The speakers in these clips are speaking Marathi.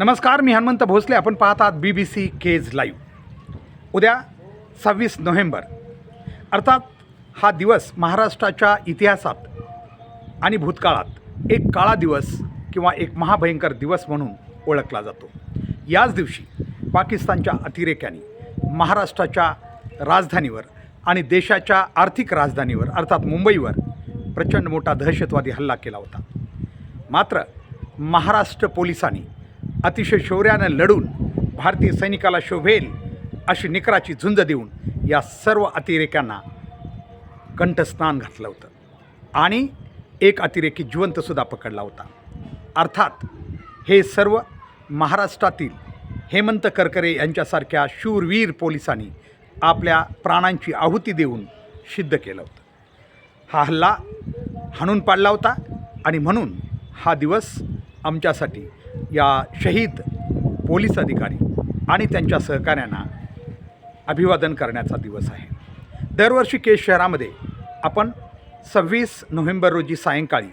नमस्कार मी हनुमंत भोसले. आपण पाहत आहात B B C Kej live उद्या सव्वीस नोव्हेंबर. अर्थात हा दिवस महाराष्ट्राच्या इतिहासात आणि भूतकाळात एक काळा दिवस किंवा एक महाभयंकर दिवस म्हणून ओळखला जातो. याच दिवशी पाकिस्तानच्या अतिरेक्याने महाराष्ट्राच्या राजधानीवर आणि देशाच्या आर्थिक राजधानीवर अर्थात मुंबईवर प्रचंड मोठा दहशतवादी हल्ला केला होता. मात्र महाराष्ट्र पोलिसांनी अतिशय शौर्यानं लढून भारतीय सैनिकाला शोभेल अशी निकराची झुंज देऊन या सर्व अतिरेक्यांना कंठस्नान घातलं होतं. आणि एक अतिरेकी जिवंतसुद्धा पकडला होता. अर्थात हे सर्व महाराष्ट्रातील हेमंत करकरे यांच्यासारख्या शूरवीर पोलिसांनी आपल्या प्राणांची आहुती देऊन सिद्ध केलं होतं. हा हल्ला हाणून पाडला होता आणि म्हणून हा दिवस आमच्यासाठी या शहीद पोलीस अधिकारी आणि त्यांच्या सहकाऱ्यांना अभिवादन करण्याचा दिवस आहे. दरवर्षी केस शहरामध्ये आपण सव्वीस नोव्हेंबर रोजी सायंकाळी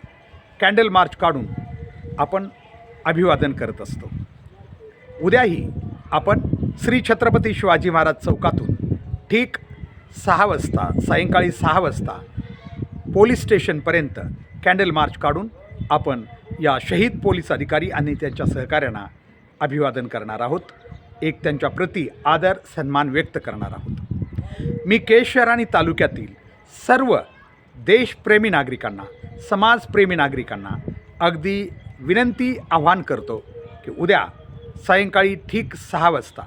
कॅन्डल मार्च काढून आपण अभिवादन करत असतो. उद्याही आपण श्री छत्रपती शिवाजी महाराज चौकातून ठीक सहा वाजता सायंकाळी सहा वाजता पोलीस स्टेशनपर्यंत कॅन्डल मार्च काढून आपण या शहीद पोलीस अधिकारी आणि त्यांच्या सहकाऱ्यांना अभिवादन करणार आहोत. एक त्यांच्या प्रती आदर सन्मान व्यक्त करणार आहोत. मी केश शहर आणि तालुक्यातील सर्व देशप्रेमी नागरिकांना समाजप्रेमी नागरिकांना अगदी विनंती आव्हान करतो की उद्या सायंकाळी ठीक सहा वाजता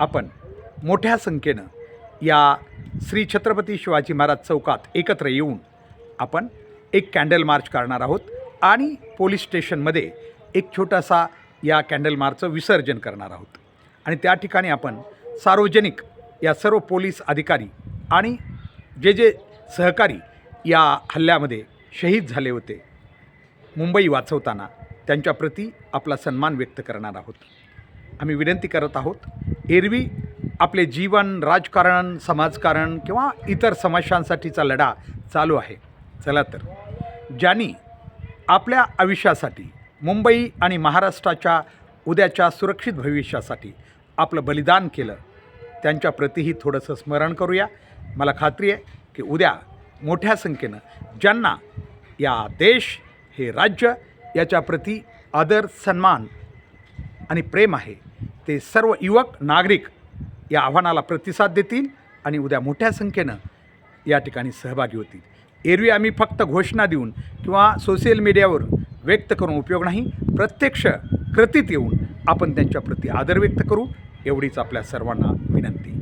आपण मोठ्या संख्येनं या श्री छत्रपती शिवाजी महाराज चौकात एकत्र येऊन आपण एक कॅन्डल मार्च करणार आहोत. आणि पोलीस स्टेशनमध्ये एक छोटासा या कॅन्डल मार्चचं विसर्जन करणार आहोत. आणि त्या ठिकाणी आपण सार्वजनिक या सर्व पोलीस अधिकारी आणि जे जे सहकारी या हल्ल्यामध्ये शहीद झाले होते मुंबई वाचवताना त्यांच्याप्रती आपला सन्मान व्यक्त करणार आहोत. आम्ही विनंती करत आहोत एरवी आपले जीवन राजकारण समाजकारण किंवा इतर समस्यांसाठीचा लढा चालू आहे. चला तर ज्यांनी आपल्या आयुष्यासाठी मुंबई आणि महाराष्ट्राच्या उद्याच्या सुरक्षित भविष्यासाठी आपलं बलिदान केलं. त्यांच्याप्रतीही थोडंसं स्मरण करूया. मला खात्री आहे की उद्या मोठ्या संख्येनं ज्यांना या देश हे राज्य याच्याप्रती आदर सन्मान आणि प्रेम आहे ते सर्व युवक नागरिक या आव्हानाला प्रतिसाद देतील आणि उद्या मोठ्या संख्येनं या ठिकाणी सहभागी होतील. एरवी आम्ही फक्त घोषणा देऊन किंवा सोशल मीडियावर व्यक्त करून उपयोग नाही प्रत्यक्ष कृतीत येऊन आपण त्यांच्याप्रती आदर व्यक्त करू एवढीच आपल्या सर्वांना विनंती.